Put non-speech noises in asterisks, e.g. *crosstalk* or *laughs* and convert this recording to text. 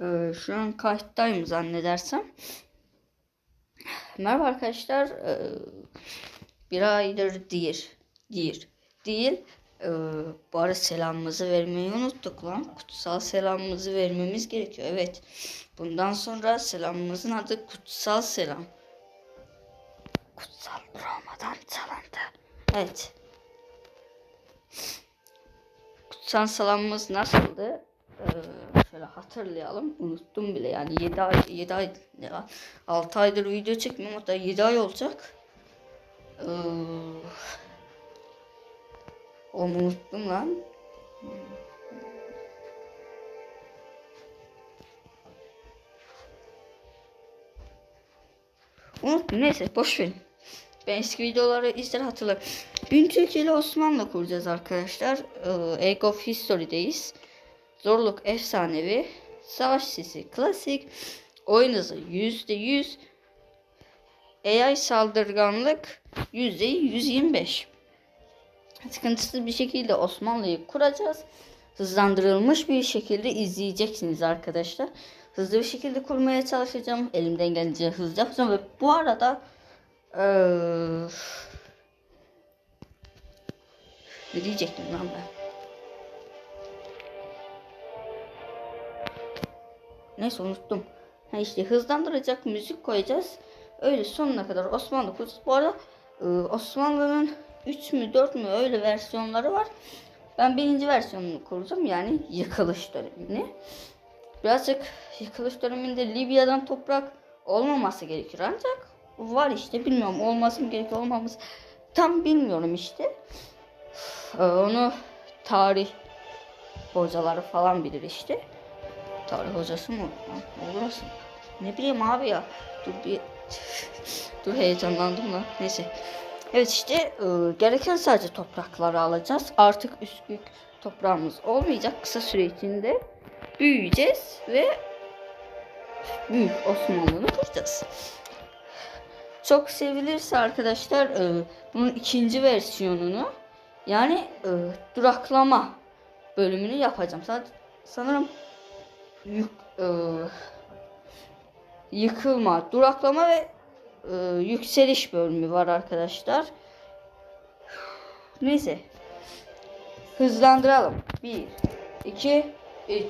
Ee, şu an kayıttayım zannedersem. Merhaba arkadaşlar. Ee, bir aydır değil. Değil. Değil. Ee, bu arada selamımızı vermeyi unuttuk lan. Kutsal selamımızı vermemiz gerekiyor. Evet. Bundan sonra selamımızın adı kutsal selam. Kutsal Roma'dan çalındı. Evet. Kutsal selamımız nasıldı? Ee, şöyle hatırlayalım. Unuttum bile yani 7 ay 7 ay ne lan? 6 aydır video çekmiyorum hatta 7 ay olacak. Ee, onu unuttum lan. Unuttum neyse boş verin. Ben eski videoları izler hatırlarım. Bugün Türkiye ile Osmanlı kuracağız arkadaşlar. Ee, Age of History'deyiz. Zorluk efsanevi. Savaş sesi klasik. Oyun hızı %100. AI saldırganlık %125. Sıkıntısız bir şekilde Osmanlı'yı kuracağız. Hızlandırılmış bir şekilde izleyeceksiniz arkadaşlar. Hızlı bir şekilde kurmaya çalışacağım. Elimden gelince hızlı yapacağım ve bu arada eee, ne diyecektim lan ben? Neyse unuttum. Ha işte hızlandıracak müzik koyacağız. Öyle sonuna kadar Osmanlı kuracağız. Bu arada e, Osmanlı'nın 3 mü 4 mü öyle versiyonları var. Ben birinci versiyonunu kuracağım. Yani yıkılış dönemini. Birazcık yıkılış döneminde Libya'dan toprak olmaması gerekir. Ancak var işte bilmiyorum olması mı gerekiyor olmaması tam bilmiyorum işte. Ee, onu tarih hocaları falan bilir işte. Tarih hocası mı? Ha, Olur aslında. Ne bileyim abi ya. Dur bir... *laughs* Dur heyecanlandım lan. Neyse. Evet işte e, gereken sadece toprakları alacağız. Artık üstlük toprağımız olmayacak. Kısa süre içinde büyüyeceğiz ve büyük Osmanlı'nı kuracağız. Çok sevilirse arkadaşlar e, bunun ikinci versiyonunu yani e, duraklama bölümünü yapacağım. Sanırım yük, e, yıkılma, duraklama ve e, yükseliş bölümü var arkadaşlar. Neyse. Hızlandıralım. 1 2 3